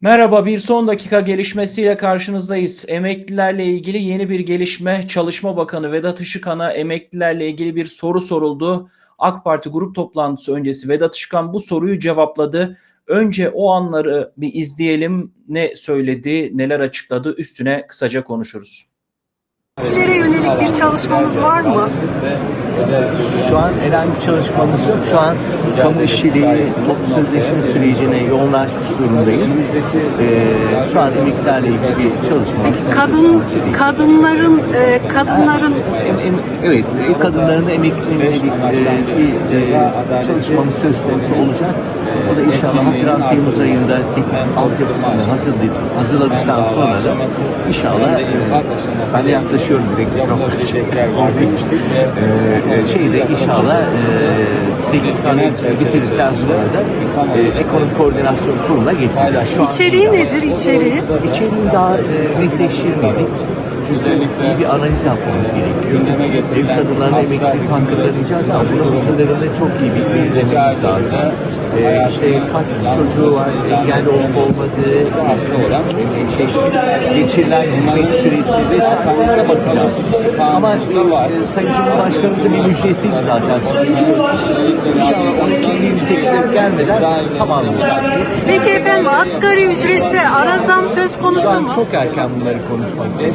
Merhaba, bir son dakika gelişmesiyle karşınızdayız. Emeklilerle ilgili yeni bir gelişme. Çalışma Bakanı Vedat Işıkhan'a emeklilerle ilgili bir soru soruldu. AK Parti grup toplantısı öncesi Vedat Işıkhan bu soruyu cevapladı. Önce o anları bir izleyelim. Ne söyledi, neler açıkladı üstüne kısaca konuşuruz. Emeklilere yönelik bir çalışmamız var mı? Şu an herhangi bir çalışmamız yok. Şu an kamu işçiliği, toplu sözleşme sürecine yoğunlaşmış durumdayız. Ee, şu an emeklilerle ilgili bir çalışmamız. Kadın kadınların e, kadınların Em- em- evet, ev kadınlarının emekliliğine yönelik e, bir e, çalışmamız söz konusu olacak. O da inşallah Haziran Temmuz ayında teknik altyapısını hazırlayıp, hazırladıktan sonra da inşallah e, ben de yaklaşıyorum direkt mikrofona. e, şeyde inşallah e, teknik analizini bitirdikten sonra da e, ekonomik koordinasyon kuruluna getireceğiz. Şu an- içeriği nedir içeriği? İçeriğini daha e, netleştirmedik. Çünkü iyi bir analiz yapmamız gerekiyor. Ev kadınlarına emeklilik hakkı tanıyacağız ama bunun sınırını çok iyi bir belirlememiz lazım. E, işte kaç çocuğu var, engelli olup olmadığı, e, şey, geçirilen hizmet süresi vesaire onlara bakacağız. Ama e, Sayın Cumhurbaşkanımızın bir müjdesiydi zaten siz biliyorsunuz. İnşallah 12-28'e gelmeden tamamlayacağız. Peki efendim asgari ücrette ara zam söz Şu konusu an mu? çok erken bunları konuşmak için.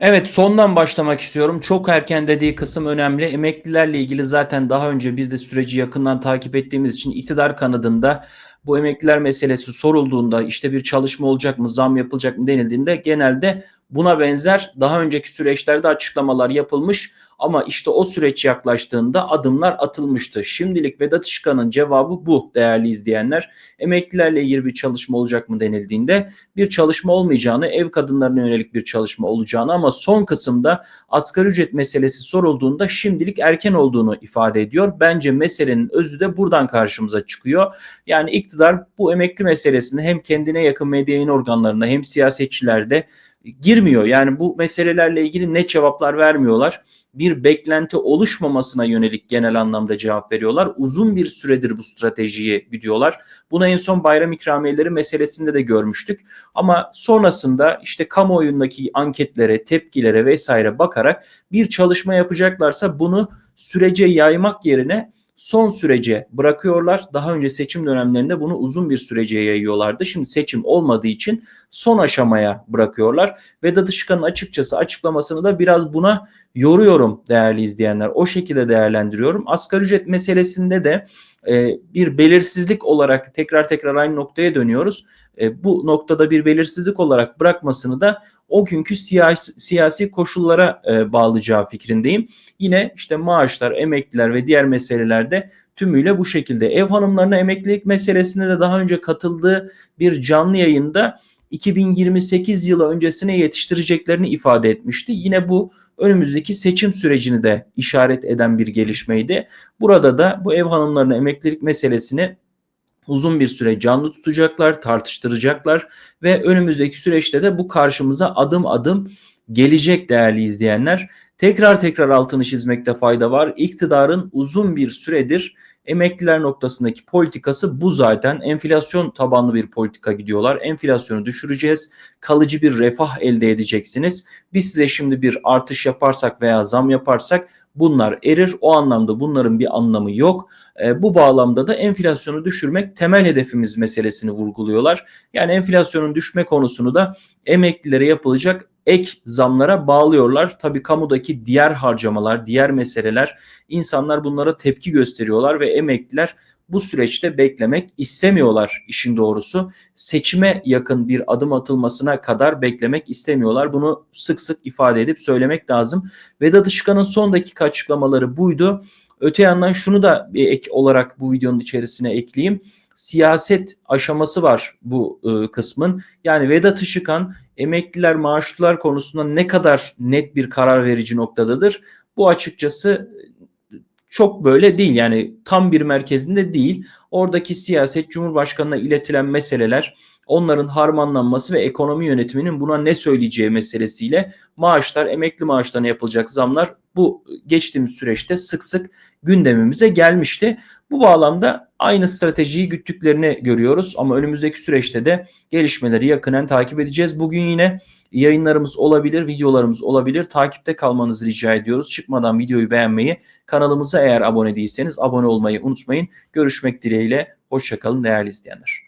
Evet sondan başlamak istiyorum. Çok erken dediği kısım önemli. Emeklilerle ilgili zaten daha önce biz de süreci yakından takip ettiğimiz için iktidar kanadında bu emekliler meselesi sorulduğunda işte bir çalışma olacak mı, zam yapılacak mı denildiğinde genelde buna benzer daha önceki süreçlerde açıklamalar yapılmış ama işte o süreç yaklaştığında adımlar atılmıştı. Şimdilik Vedat Işıkhan'ın cevabı bu değerli izleyenler. Emeklilerle ilgili bir çalışma olacak mı denildiğinde bir çalışma olmayacağını, ev kadınlarına yönelik bir çalışma olacağını ama son kısımda asgari ücret meselesi sorulduğunda şimdilik erken olduğunu ifade ediyor. Bence meselenin özü de buradan karşımıza çıkıyor. Yani iktidar bu emekli meselesini hem kendine yakın medya yayın organlarında hem siyasetçilerde girmiyor. Yani bu meselelerle ilgili net cevaplar vermiyorlar. Bir beklenti oluşmamasına yönelik genel anlamda cevap veriyorlar. Uzun bir süredir bu stratejiyi gidiyorlar. Bunu en son bayram ikramiyeleri meselesinde de görmüştük. Ama sonrasında işte kamuoyundaki anketlere, tepkilere vesaire bakarak bir çalışma yapacaklarsa bunu sürece yaymak yerine son sürece bırakıyorlar. Daha önce seçim dönemlerinde bunu uzun bir sürece yayıyorlardı. Şimdi seçim olmadığı için son aşamaya bırakıyorlar. Vedat Işıkhan'ın açıkçası açıklamasını da biraz buna yoruyorum değerli izleyenler. O şekilde değerlendiriyorum. Asgari ücret meselesinde de e, bir belirsizlik olarak tekrar tekrar aynı noktaya dönüyoruz. E, bu noktada bir belirsizlik olarak bırakmasını da o günkü siyasi, siyasi koşullara e, bağlayacağı fikrindeyim. Yine işte maaşlar, emekliler ve diğer meselelerde tümüyle bu şekilde. Ev hanımlarına emeklilik meselesine de daha önce katıldığı bir canlı yayında 2028 yılı öncesine yetiştireceklerini ifade etmişti. Yine bu önümüzdeki seçim sürecini de işaret eden bir gelişmeydi. Burada da bu ev hanımlarına emeklilik meselesini uzun bir süre canlı tutacaklar, tartıştıracaklar ve önümüzdeki süreçte de bu karşımıza adım adım gelecek değerli izleyenler. Tekrar tekrar altını çizmekte fayda var. İktidarın uzun bir süredir emekliler noktasındaki politikası bu zaten. Enflasyon tabanlı bir politika gidiyorlar. Enflasyonu düşüreceğiz. Kalıcı bir refah elde edeceksiniz. Biz size şimdi bir artış yaparsak veya zam yaparsak bunlar erir. O anlamda bunların bir anlamı yok. E, bu bağlamda da enflasyonu düşürmek temel hedefimiz meselesini vurguluyorlar. Yani enflasyonun düşme konusunu da emeklilere yapılacak ek zamlara bağlıyorlar. Tabii kamudaki diğer harcamalar, diğer meseleler insanlar bunlara tepki gösteriyorlar ve emekliler bu süreçte beklemek istemiyorlar işin doğrusu. Seçime yakın bir adım atılmasına kadar beklemek istemiyorlar. Bunu sık sık ifade edip söylemek lazım. Vedat Işıkhan'ın son dakika açıklamaları buydu. Öte yandan şunu da bir ek olarak bu videonun içerisine ekleyeyim. Siyaset aşaması var bu e, kısmın. Yani Vedat Işıkhan emekliler maaşlılar konusunda ne kadar net bir karar verici noktadadır? Bu açıkçası çok böyle değil yani tam bir merkezinde değil. Oradaki siyaset Cumhurbaşkanı'na iletilen meseleler onların harmanlanması ve ekonomi yönetiminin buna ne söyleyeceği meselesiyle maaşlar, emekli maaşlarına yapılacak zamlar bu geçtiğimiz süreçte sık sık gündemimize gelmişti. Bu bağlamda aynı stratejiyi güttüklerini görüyoruz ama önümüzdeki süreçte de gelişmeleri yakinen takip edeceğiz. Bugün yine yayınlarımız olabilir, videolarımız olabilir. Takipte kalmanızı rica ediyoruz. Çıkmadan videoyu beğenmeyi, kanalımıza eğer abone değilseniz abone olmayı unutmayın. Görüşmek dileğiyle. Hoşçakalın değerli izleyenler.